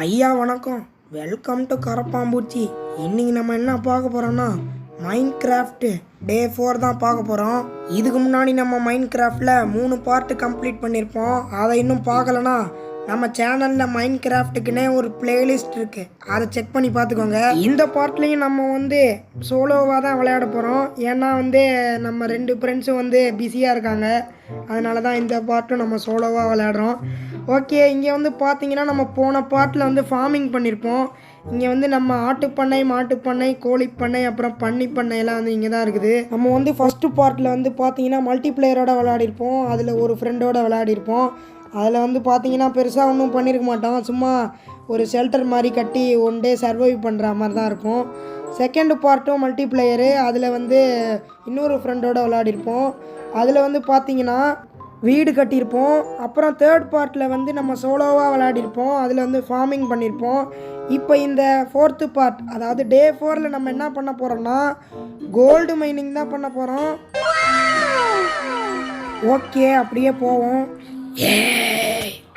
ஐயா வணக்கம். Welcome to கரப்பாம்பூச்சி. இன்னைக்கு நம்ம என்ன பார்க்க போகிறோன்னா மைண்ட் கிராஃப்ட்டு டே ஃபோர் தான் பார்க்க போகிறோம் இதுக்கு முன்னாடி நம்ம மைண்ட் கிராஃப்டில் மூணு பார்ட்டு கம்ப்ளீட் பண்ணியிருப்போம். அதை இன்னும் பார்க்கலனா நம்ம சேனலில் மைண்ட் கிராஃப்ட்டுக்குன்னே ஒரு பிளேலிஸ்ட் இருக்கு. அதை செக் பண்ணி பார்த்துக்கோங்க. இந்த பார்ட்லேயும் நம்ம வந்து சோலோவாக தான் விளையாட போகிறோம் ஏன்னா வந்து நம்ம ரெண்டு ஃப்ரெண்ட்ஸும் வந்து பிஸியாக இருக்காங்க. அதனால தான் இந்த பார்ட்டும் நம்ம சோலோவாக விளையாடுறோம். ஓகே இங்கே வந்து பார்த்தீங்கன்னா நம்ம போன பார்ட்டில் வந்து ஃபார்மிங் பண்ணியிருப்போம் இங்கே வந்து நம்ம ஆட்டுப்பண்ணை மாட்டுப்பண்ணை கோழிப்பண்ணை அப்புறம் பண்ணி பண்ணையெல்லாம் வந்து இங்கே தான் இருக்குது. நம்ம வந்து ஃபஸ்ட்டு பார்ட்டில் வந்து பார்த்தீங்கன்னா மல்டிப்ளேயரோட விளையாடிருப்போம். அதில் ஒரு ஃப்ரெண்டோட விளையாடிருப்போம். அதில் வந்து பார்த்தீங்கன்னா பெருசாக ஒன்றும் பண்ணியிருக்க மாட்டோம். சும்மா ஒரு ஷெல்டர் மாதிரி கட்டி ஒன் டே சர்வைவ் பண்ணுற மாதிரி தான் இருக்கும். செகண்ட் பார்ட்டும் மல்டிப்ளேயரு அதில் வந்து இன்னொரு ஃப்ரெண்டோட விளையாடிருப்போம். அதில் வந்து பார்த்தீங்கன்னா வீடு கட்டியிருப்போம். அப்புறம் தேர்ட் பார்ட்டில் வந்து நம்ம சோலோவாக விளையாடிருப்போம். அதில் வந்து ஃபார்மிங் பண்ணியிருப்போம் இப்போ இந்த ஃபோர்த்து பார்ட் அதாவது டே ஃபோரில் நம்ம என்ன பண்ண போகிறோம்னா கோல்டு மைனிங் தான் பண்ண போகிறோம் ஓகே அப்படியே போவோம்.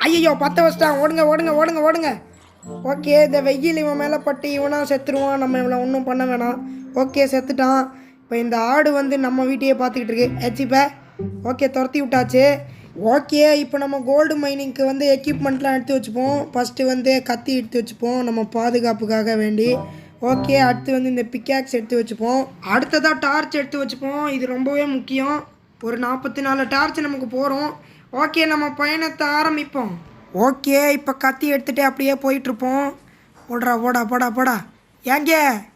ஐயோ பத்த வச்சிட்டான். ஓடுங்க ஓடுங்க ஓடுங்க ஓடுங்க. ஓகே இந்த வெயில் இவன் மேலே பட்டு இவனா செத்துருவான் நம்ம இவனை ஒன்றும் பண்ண வேணாம். ஓகே செத்துட்டான். இப்போ இந்த ஆடு வந்து நம்ம வீட்டையே பார்த்துக்கிட்டு இருக்கு. ஹெச்சிப்பே ஓகே துரத்தி விட்டாச்சு. ஓகே இப்போ நம்ம கோல்டு மைனிங்க்கு வந்து எக்யூப்மெண்ட்லாம் எடுத்து வச்சுப்போம். ஃபஸ்ட்டு வந்து கத்தி எடுத்து வச்சுப்போம் நம்ம பாதுகாப்புக்காக வேண்டி. ஓகே அடுத்து வந்து இந்த பிக்காக்ஸ் எடுத்து வச்சுப்போம். அடுத்ததாக டார்ச் எடுத்து வச்சுப்போம். இது ரொம்பவே முக்கியம். ஒரு நாற்பத்தி நாலு டார்ச் நமக்கு போகிறோம் ஓகே நம்ம பயணத்தை ஆரம்பிப்போம். ஓகே இப்போ கத்தி எடுத்துகிட்டு அப்படியே போயிட்டுருப்போம். ஓடுறா போடா போடா போடா. ஏங்க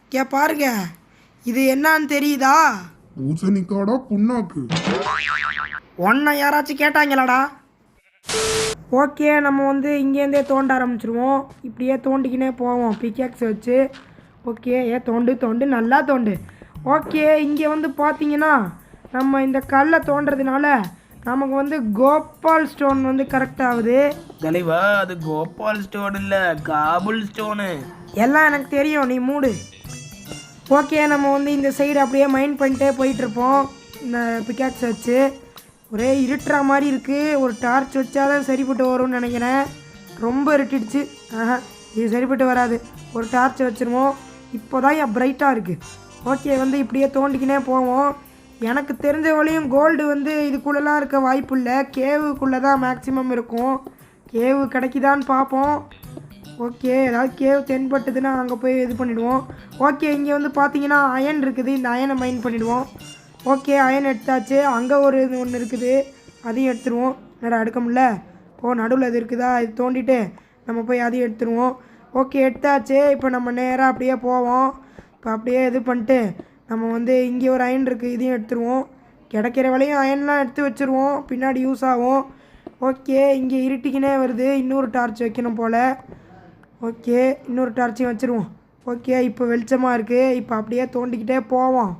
கே பாருங்க. இது என்னன்னு தெரியுதா? பூசணிக்காடா புண்ணாக்கு. ஒன்றை யாராச்சும் கேட்டாங்களாடா? ஓகே நம்ம வந்து இங்கேருந்தே தோண்ட ஆரம்பிச்சிருவோம். இப்படியே தோண்டிக்கினே போவோம் பிக்கேக்ஸ் வச்சு. ஓகே ஏ தோண்டு தோண்டு நல்லா தோண்டு. ஓகே இங்கே வந்து பார்த்தீங்கன்னா நம்ம இந்த கல்லை தோண்டுறதுனால நமக்கு வந்து கோபால் ஸ்டோன் வந்து கரெக்ட் ஆகுது. தலைவா அது கோபால் ஸ்டோன் இல்ல காபுல் ஸ்டோனு. எல்லாம் எனக்கு தெரியும் நீ மூடு. ஓகே நம்ம வந்து இந்த சைடு அப்படியே மைண்ட் பண்ணிட்டே போயிட்டுருப்போம். இந்த பிக்காக்ஸ் வச்சு. ஒரே இருட்டுற மாதிரி இருக்குது ஒரு டார்ச் வச்சாதான் சரிப்பட்டு வரும்னு நினைக்கிறேன். ரொம்ப இருட்டிடுச்சு. ஆஹா இது சரிப்பட்டு வராது. ஒரு டார்ச் வச்சுருவோம். இப்போ தான் என் பிரைட்டாக இருக்குது ஓகே வந்து இப்படியே தோண்டிக்கினே போவோம். எனக்கு தெரிஞ்ச வழியும் கோல்டு வந்து இதுக்குள்ளெலாம் இருக்க வாய்ப்பு இல்லை கேவுக்குள்ளே தான் மேக்ஸிமம் இருக்கும். கேவு கிடைக்குதான்னு பார்ப்போம். ஓகே ஏதாவது கேவ் தென்பட்டதுன்னா அங்கே போய் இது பண்ணிவிடுவோம் ஓகே இங்கே வந்து பார்த்தீங்கன்னா அயன் இருக்குது. இந்த அயனை மைன் பண்ணிவிடுவோம் ஓகே அயன் எடுத்தாச்சு. அங்கே ஒரு இது ஒன்று இருக்குது. அதையும் எடுத்துருவோம். என்னடா எடுக்க முடியல? ஓ நடுவில் அது இருக்குதா? இது தோண்டிட்டு நம்ம போய் அதையும் எடுத்துருவோம். ஓகே எடுத்தாச்சு. இப்போ நம்ம நேராக அப்படியே போவோம். இப்போ அப்படியே இது பண்ணிட்டு நம்ம வந்து இங்கே ஒரு அயன் இருக்குது இதையும் எடுத்துருவோம். கிடைக்கிற வரையும் அயன்லாம் எடுத்து வச்சுருவோம். பின்னாடி யூஸ் ஆகும். ஓகே இங்கே இருட்டிக்கினே வருது. இன்னொரு டார்ச் வைக்கணும் போல். ஓகே இன்னொரு டார்ச்சையும் வச்சுருவோம். ஓகே இப்போ வெளிச்சமாக இருக்குது இப்போ அப்படியே தோண்டிக்கிட்டே போவோம்.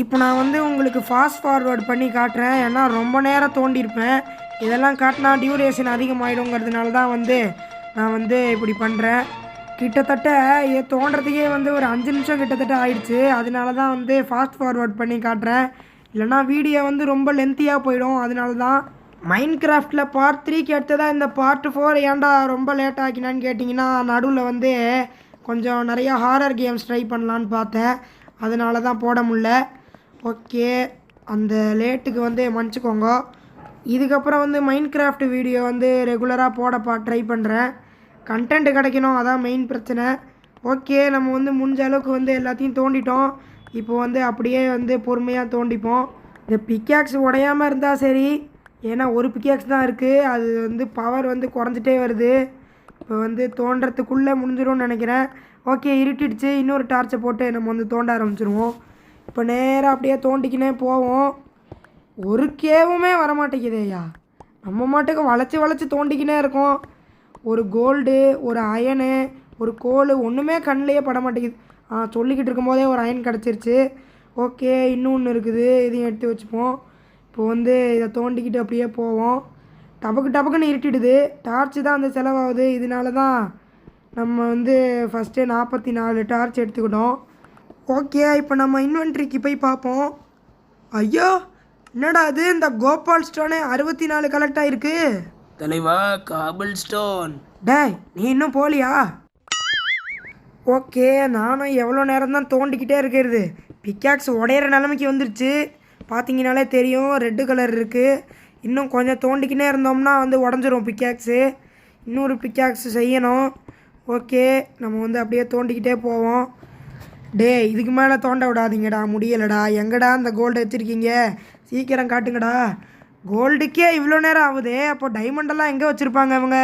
இப்போ நான் வந்து உங்களுக்கு ஃபாஸ்ட் ஃபார்வேர்டு பண்ணி காட்டுறேன். ஏன்னா ரொம்ப நேரம் தோண்டியிருப்பேன். இதெல்லாம் காட்டினா டியூரேஷன் அதிகமாகிடுங்கிறதுனால தான் வந்து நான் வந்து இப்படி பண்ணுறேன் கிட்டத்தட்ட ஏ தோண்டுறதுக்கே வந்து ஒரு அஞ்சு நிமிஷம் கிட்டத்தட்ட ஆயிடுச்சு. அதனால தான் வந்து ஃபாஸ்ட் ஃபார்வர்ட் பண்ணி காட்டுறேன். இல்லைனா வீடியோ வந்து ரொம்ப லென்த்தியாக போயிடும். அதனால தான் மைண்ட் கிராஃப்டில் பார்ட் த்ரீக்கு அடுத்ததாக இந்த பார்ட் ஃபோர் ஏன்டா ரொம்ப லேட் ஆக்கினான்னு கேட்டிங்கன்னா நடுவில் வந்து கொஞ்சம் நிறையா ஹாரர் கேம்ஸ் ட்ரை பண்ணலான்னு பார்த்தேன். அதனால தான் போட முடில ஓகே. அந்த லேட்டுக்கு வந்து மன்னிச்சுக்கோங்க. இதுக்கப்புறம் வந்து மைண்ட் கிராஃப்ட் வீடியோ வந்து ரெகுலராக போட பா ட்ரை பண்ணுறேன் கண்டென்ட் கிடைக்கணும் அதான் மெயின் பிரச்சனை. ஓகே நம்ம வந்து முடிஞ்ச அளவுக்கு வந்து எல்லாத்தையும் தோண்டிட்டோம். இப்போ வந்து அப்படியே வந்து பொறுமையாக தோண்டிப்போம். இந்த பிக்காக்ஸ் உடையாமல் இருந்தால் சரி. ஏன்னா ஒரு பிக்காக்ஸ் தான் இருக்குது அது வந்து பவர் வந்து குறைஞ்சிட்டே வருது. இப்போ வந்து தோண்டுறதுக்குள்ளே முடிஞ்சிரும்னு நினைக்கிறேன். ஓகே இருட்டிடுச்சு. இன்னொரு டார்ச்சை போட்டு நம்ம வந்து தோண்ட ஆரம்பிச்சிருவோம். இப்போ நேராக அப்படியே தோண்டிக்கினே போவோம். ஒரு கேவுமே வரமாட்டேங்குதேயா நம்ம மாட்டுக்கு வளைச்சி வளைச்சி தோண்டிக்கினே இருக்கோம். ஒரு கோல்டு ஒரு அயனு ஒரு கோல் ஒன்றுமே கண்ணிலேயே பட மாட்டேங்குது. ஆ சொல்லிக்கிட்டு இருக்கும்போதே ஒரு அயன் கிடச்சிருச்சு. ஓகே இன்னொன்று இருக்குது. இதையும் எடுத்து வச்சுப்போம். இப்போ வந்து இதை தோண்டிக்கிட்டு அப்படியே போவோம். டபக்கு டபக்குன்னு இருட்டிடுது. டார்ச்சு தான் அந்த செலவாகுது. இதனால தான் நம்ம வந்து ஃபஸ்ட்டு நாற்பத்தி நாலு டார்ச் எடுத்துக்கிட்டோம். ஓகே இப்போ நம்ம இன்வென்ட்ரிக்கு போய் பார்ப்போம். ஐயோ என்னடா அது இந்த கோபால் ஸ்டோனே அறுபத்தி நாலு கலெக்ட் ஆகிருக்கு தலைவா காபிள் ஸ்டோன் டேய் நீ இன்னும் போலியா? ஓகே நானும் எவ்வளோ நேரம் தான் தோண்டிக்கிட்டே இருக்கிறது. பிக்காக்ஸ் உடையிற நிலைமைக்கு வந்துருச்சு. பார்த்தீங்கனாலே தெரியும் ரெட்டு கலர் இருக்குது இன்னும் கொஞ்சம் தோண்டிக்கினே இருந்தோம்னா வந்து உடஞ்சிரும் பிக்காக்ஸு. இன்னொரு பிக்காக்ஸ் செய்யணும். ஓகே நம்ம வந்து அப்படியே தோண்டிக்கிட்டே போவோம். டேய் இதுக்கு மேலே தோண்ட விடாதீங்கடா முடியலடா. எங்கடா இந்த கோல்டு வச்சுருக்கீங்க? சீக்கிரம் காட்டுங்கடா. கோல்டுக்கே இவ்வளோ நேரம் ஆகுது. அப்போ டைமண்டெல்லாம் எங்கே வச்சுருப்பாங்க அவங்க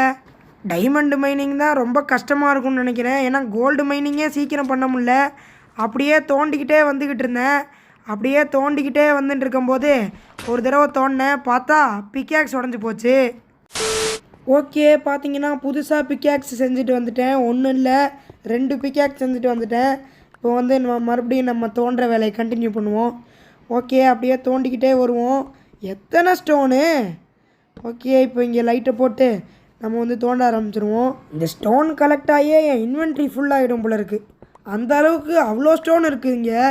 டைமண்டு மைனிங் தான் ரொம்ப கஷ்டமாக இருக்கும்னு நினைக்கிறேன். ஏன்னா கோல்டு மைனிங்கே சீக்கிரம் பண்ண முடில அப்படியே தோண்டிக்கிட்டே வந்துக்கிட்டு இருந்தேன். அப்படியே தோண்டிக்கிட்டே வந்துட்டு இருக்கும்போது ஒரு தடவை தோண்டினேன். பார்த்தா பிக்காக்ஸ் உடஞ்சி போச்சு. ஓகே பார்த்தீங்கன்னா புதுசாக பிக்காக்ஸ் செஞ்சுட்டு வந்துட்டேன். ஒன்றும் இல்லை. ரெண்டு பிக்காக்ஸ் செஞ்சுட்டு வந்துட்டேன். இப்போ வந்து நம்ம மறுபடியும் நம்ம தோன்ற வேலையை கண்டினியூ பண்ணுவோம். ஓகே அப்படியே தோண்டிக்கிட்டே வருவோம். எத்தனை ஸ்டோனு? ஓகே இப்போ இங்கே லைட்டை போட்டு நம்ம வந்து தோண்ட ஆரம்பிச்சிருவோம். இந்த ஸ்டோன் கலெக்ட் ஆகியே என் இன்வென்ட்ரி ஃபுல்லாகிடும் போல இருக்குது அந்த அளவுக்கு அவ்வளோ ஸ்டோன் இருக்குது இங்கே.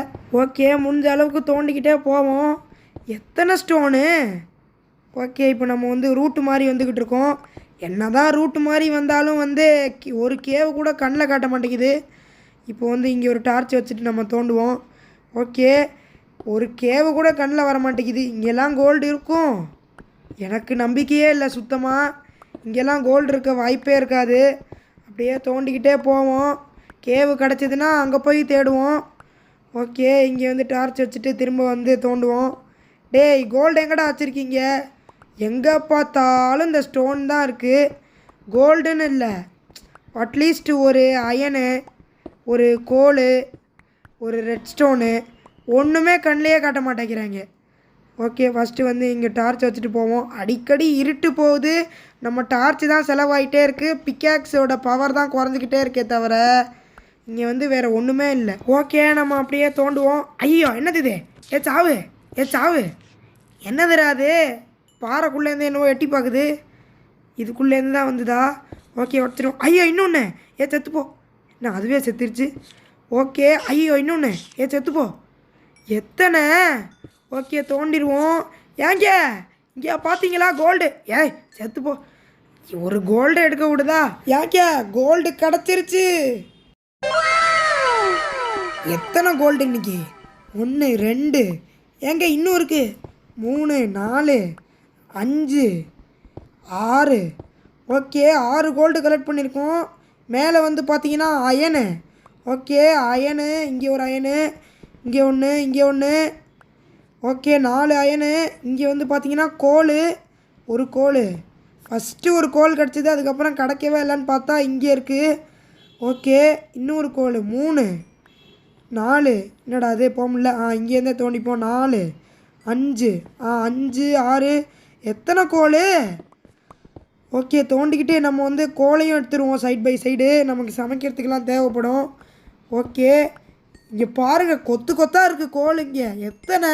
ஓகே முடிஞ்ச அளவுக்கு தோண்டிக்கிட்டே போவோம். எத்தனை ஸ்டோனு ஓகே இப்போ நம்ம வந்து ரூட்டு மாதிரி வந்துக்கிட்டு இருக்கோம். என்ன தான் ரூட்டு மாதிரி வந்தாலும் வந்து ஒரு கேவு கூட கண்ணில் காட்ட மாட்டேங்குது. இப்போ வந்து இங்கே ஒரு டார்ச் வச்சுட்டு நம்ம தோண்டுவோம். ஓகே ஒரு கேவை கூட கண்ணில் வர மாட்டேங்குது இங்கெல்லாம் கோல்டு இருக்கும். எனக்கு நம்பிக்கையே இல்லை சுத்தமாக இங்கெல்லாம் கோல்டு இருக்க வாய்ப்பே இருக்காது. அப்படியே தோண்டிக்கிட்டே போவோம். கேவு கிடச்சிதுன்னா அங்கே போய் தேடுவோம். ஓகே இங்கே வந்து டார்ச் வச்சுட்டு திரும்ப வந்து தோண்டுவோம். டேய் கோல்டு எங்கடா வச்சுருக்கீங்க? எங்கே பார்த்தாலும் இந்த ஸ்டோன் தான் இருக்குது கோல்டுன்னு இல்லை. அட்லீஸ்ட் ஒரு அயனு ஒரு கோல் ஒரு ரெட் ஸ்டோனு ஒன்றுமே கண்ணிலேயே காட்ட மாட்டேங்கிறாங்க. ஓகே ஃபஸ்ட்டு வந்து இங்கே டார்ச் வச்சுட்டு போவோம். அடிக்கடி இருட்டு போகுது. நம்ம டார்ச் தான் செலவாகிட்டே இருக்குது பிக்காக்ஸோட பவர் தான் குறைஞ்சிக்கிட்டே இருக்கே தவிர இங்கே வந்து வேறு ஒன்றுமே இல்லை. ஓகே நம்ம அப்படியே தோண்டுவோம். ஐயோ என்னது இது? ஏ சாவு? ஏ சாவு? என்னதுடா அது? பாறைக்குள்ளேருந்து என்னவோ எட்டி பார்க்குது இதுக்குள்ளேருந்து தான் வந்துதா? ஓகே உடச்சிரும் ஐயோ இன்னொன்று ஏ செத்துப்போ. என்ன அதுவே செத்துருச்சு. ஓகே ஐயோ இன்னொன்று ஏ செத்துப்போ. எத்தனை? ஓகே தோண்டிடுவோம். ஏங்க? இங்கே பார்த்தீங்களா கோல்டு ஏய் செத்துப்போ ஒரு கோல்டு எடுக்க விடுதா? ஏங்க கோல்டு கிடச்சிருச்சு. எத்தனை கோல்டு இன்னைக்கு? ஒன்று ரெண்டு. ஏங்க இன்னும் இருக்கு. மூணு நாலு அஞ்சு ஆறு. ஓகே ஆறு கோல்டு கலெக்ட் பண்ணியிருக்கோம். மேலே வந்து பார்த்தீங்கன்னா அயனு ஓகே அயனு இங்கே ஒரு அயனு இங்கே ஒன்று இங்கே ஒன்று. ஓகே நாலு அயனு. இங்கே வந்து பார்த்தீங்கன்னா கோல் ஒரு கோல் ஃபஸ்ட்டு ஒரு கோல் கிடச்சிது அதுக்கப்புறம் கிடைக்கவே இல்லைன்னு பார்த்தா இங்கே இருக்குது ஓகே இன்னொரு கோல் மூணு. நாலு. என்னடா அது போக முடியல. ஆ இங்கேருந்தே தோண்டிப்போம். நாலு. அஞ்சு. ஆ அஞ்சு ஆறு. எத்தனை கோல் ஓகே தோண்டிக்கிட்டே நம்ம வந்து கோலையும் எடுத்துருவோம். Side by side. நமக்கு சமைக்கிறதுக்கெலாம் தேவைப்படும். ஓகே. இங்கே பாருங்கள் கொத்து கொத்தாக இருக்குது கோல் இங்கே. எத்தனை?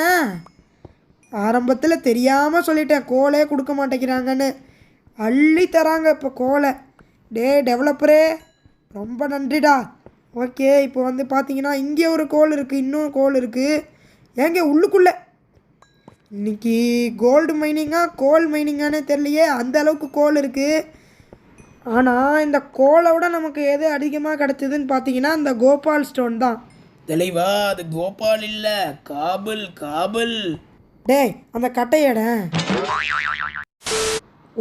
ஆரம்பத்தில் தெரியாமல் சொல்லிட்டேன் கோலே கொடுக்க மாட்டேங்கிறாங்கன்னு. அள்ளி தராங்க இப்போ கோலை. டே டெவலப்பரே ரொம்ப நன்றிடா. ஓகே இப்போ வந்து பார்த்தீங்கன்னா இங்கே ஒரு கோல் இருக்குது இன்னும் கோல் இருக்குது ஏங்க உள்ளுக்குள்ளே. இன்னைக்கு கோல்டு மைனிங்காக கோல் மைனிங்கானே தெரியலையே அந்த அளவுக்கு கோல் இருக்குது ஆனால் இந்த கோலை விட நமக்கு எது அதிகமாக கிடச்சிதுன்னு பார்த்தீங்கன்னா இந்த கோபால் ஸ்டோன் தான். தெளிவா அது கோபால் இல்ல. காபல் காபல். டேய் அந்த கட்டையட.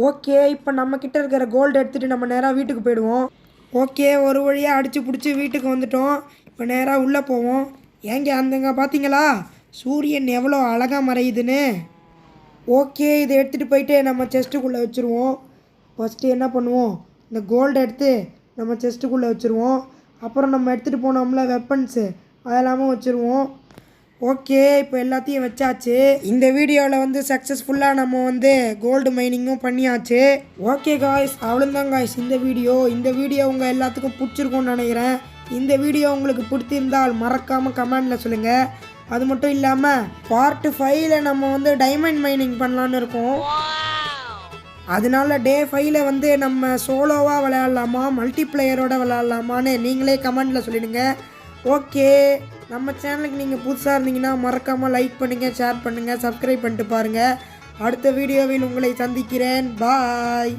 ஓகே இப்போ நம்ம கிட்ட இருக்கிற கோல்டு எடுத்துகிட்டு நம்ம நேராக வீட்டுக்கு போயிடுவோம். ஓகே ஒரு வழியாக அடித்து பிடிச்சி வீட்டுக்கு வந்துட்டோம். இப்போ நேராக உள்ளே போவோம். ஏங்க அந்தங்க பார்த்தீங்களா சூரியன் எவ்வளோ அழகாக மறையுதுன்னு. ஓகே இதை எடுத்துகிட்டு போயிட்டு நம்ம செஸ்ட்டுக்குள்ளே வச்சுருவோம். ஃபஸ்ட்டு என்ன பண்ணுவோம்? இந்த கோல்டு எடுத்து நம்ம செஸ்ட்டுக்குள்ளே வச்சுருவோம். அப்புறம் நம்ம எடுத்துகிட்டு போனோம்ல வெப்பன்ஸு அதெல்லாமும் வச்சுருவோம். ஓகே இப்போ எல்லாத்தையும் வச்சாச்சு. இந்த வீடியோவில் வந்து சக்ஸஸ்ஃபுல்லாக நம்ம வந்து கோல்டு மைனிங்கும் பண்ணியாச்சு. ஓகே காய்ஸ் அவ்வளோதான் காய்ஸ் இந்த வீடியோ இந்த வீடியோ உங்கள் எல்லாத்துக்கும் பிடிச்சிருக்கும்னு நினைக்கிறேன். இந்த வீடியோ உங்களுக்கு பிடித்திருந்தால் மறக்காமல் கமெண்டில் சொல்லுங்கள் அது மட்டும் இல்லாமல் பார்ட் ஃபைவ்ல நம்ம வந்து டைமண்ட் மைனிங் பண்ணலான்னு இருக்கோம். அதனால டே ஃபைவ்ல வந்து நம்ம சோலோவாக விளையாடலாமா மல்டிப்ளேயரோட விளையாடலாமான்னு நீங்களே கமெண்டில் சொல்லிடுங்க. ஓகே. நம்ம சேனலுக்கு நீங்கள் புதுசாக இருந்தீங்கன்னா மறக்காமல் லைக் பண்ணுங்கள் ஷேர் பண்ணுங்கள் சப்ஸ்கிரைப் பண்ணிட்டு பாருங்கள் அடுத்த வீடியோவில் உங்களை சந்திக்கிறேன். பாய்